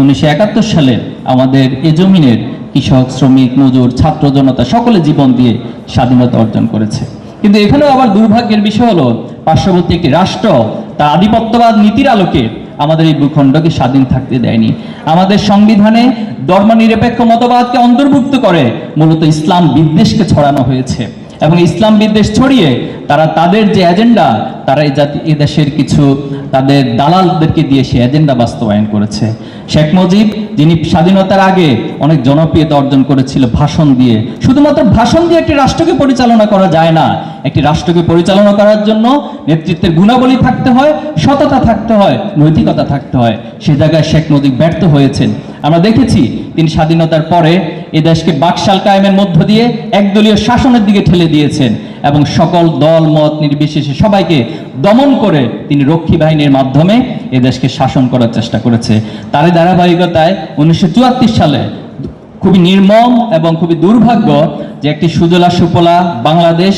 উনিশশো একাত্তর সালে আমাদের এ জমিনের কৃষক, শ্রমিক, মজুর, ছাত্র, জনতা সকলে জীবন দিয়ে স্বাধীনতা অর্জন করেছে। কিন্তু এখানেও আবার দুর্ভাগ্যের বিষয় হলো, পার্শ্ববর্তী একটি রাষ্ট্র, তার আধিপত্যবাদ নীতির আলোকে আমাদের এই ভূখণ্ডকে স্বাধীন থাকতে দেয়নি। আমাদের সংবিধানে ধর্মনিরপেক্ষ মতবাদকে অন্তর্ভুক্ত করে মূলত ইসলাম বিদ্বেষকে ছড়ানো হয়েছে। এবং ইসলাম বিদ্বেষ ছড়িয়ে তারা তাদের যে এজেন্ডা, তারা এই জাতি, এই দেশের কিছু তাদের দালালদেরকে দিয়ে সে এজেন্ডা বাস্তবায়ন করেছে। শেখ মুজিব, যিনি স্বাধীনতার আগে অনেক জনপ্রিয়তা অর্জন করেছিল ভাষণ দিয়ে, শুধুমাত্র ভাষণ দিয়ে একটি রাষ্ট্রকে পরিচালনা করা যায় না। একটি রাষ্ট্রকে পরিচালনা করার জন্য নেতৃত্বের গুণাবলী থাকতে হয়, সততা থাকতে হয়, নৈতিকতা থাকতে হয়। সে জায়গায় শেখ মুজিব ব্যর্থ হয়েছেন। আমরা দেখেছি তিনি স্বাধীনতার পরে এ দেশকে বাকশাল কায়েমের মধ্য দিয়ে একদলীয় শাসনের দিকে ঠেলে দিয়েছেন এবং সকল দল, মত নির্বিশেষে সবাইকে দমন করে তিনি রক্ষী বাহিনীর মাধ্যমে এ দেশকে শাসন করার চেষ্টা করেছে। তারই ধারাবাহিকতায় উনিশশো চুয়াত্তর সালে খুবই নির্মম এবং খুবই দুর্ভাগ্য যে একটি সুজলা সুফলা বাংলাদেশ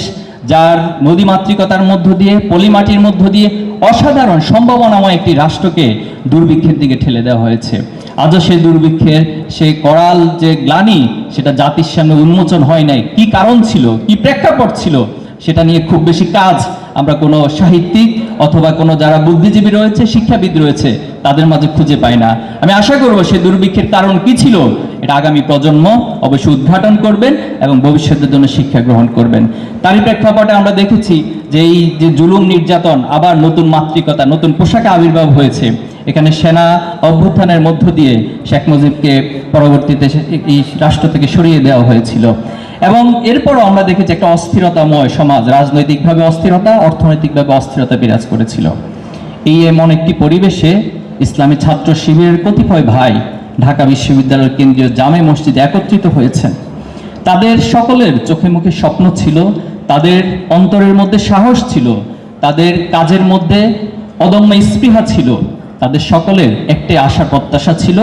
যার নদীমাতৃকতার মধ্য দিয়ে, পলিমাটির মধ্য দিয়ে অসাধারণ সম্ভাবনাময় একটি রাষ্ট্রকে দুর্ভিক্ষের দিকে ঠেলে দেওয়া হয়েছে। আজও সেই দুর্ভিক্ষের সেই করাল যে গ্লানি, সেটা জাতির সামনে উন্মোচন হয় নাই। কি কারণ ছিল? কি প্রেক্ষাপট ছিল? সেটা নিয়ে খুব বেশি কাজ আমরা কোনো সাহিত্যিক অথবা কোনো যারা বুদ্ধিজীবী রয়েছে, শিক্ষাবিদ রয়েছে, তাদের মাঝে খুঁজে পাই না। আমি আশা করব সেই দুর্ভিক্ষের কারণ কি ছিল? এটা আগামী প্রজন্ম অবশ্যই উদ্ঘাটন করবেন এবং ভবিষ্যতের জন্য শিক্ষা গ্রহণ করবেন। তারই প্রেক্ষাপটে আমরা দেখেছি যে এই যে জুলুম নির্যাতন, আবার নতুন মাতৃকতা, নতুন পোশাকে আবির্ভাব হয়েছে। এখানে সেনা অভ্যুত্থানের মধ্য দিয়ে শেখ মুজিবকে পরবর্তীতে এই রাষ্ট্র থেকে সরিয়ে দেওয়া হয়েছিল। এবং এরপরও আমরা দেখেছি একটা অস্থিরতাময় সমাজ, রাজনৈতিকভাবে অস্থিরতা, অর্থনৈতিকভাবে অস্থিরতা বিরাজ করেছিল। এই এমন একটি পরিবেশে ইসলামী ছাত্র শিবিরের কতিপয় ভাই ঢাকা বিশ্ববিদ্যালয়ের কেন্দ্রীয় জামে মসজিদে একত্রিত হয়েছেন। তাদের সকলের চোখে মুখে স্বপ্ন ছিল, তাদের অন্তরের মধ্যে সাহস ছিল, তাদের কাজের মধ্যে অদম্য স্পৃহা ছিল, তাদের সকলের একটি আশা প্রত্যাশা ছিল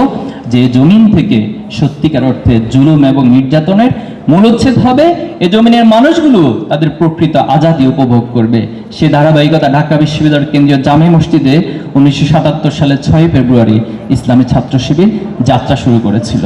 যে জমিন থেকে সত্যিকার অর্থে জুলুম এবং নির্যাতনের মূলোচ্ছেদ হবে। এ জমিনের মানুষগুলো তাদের প্রকৃত আজাদি উপভোগ করবে। সে ধারাবাহিকতা ঢাকা বিশ্ববিদ্যালয়ের কেন্দ্রীয় জামে মসজিদে উনিশশো সালের ছয় ফেব্রুয়ারি ইসলামী ছাত্র শিবির যাত্রা শুরু করেছিল।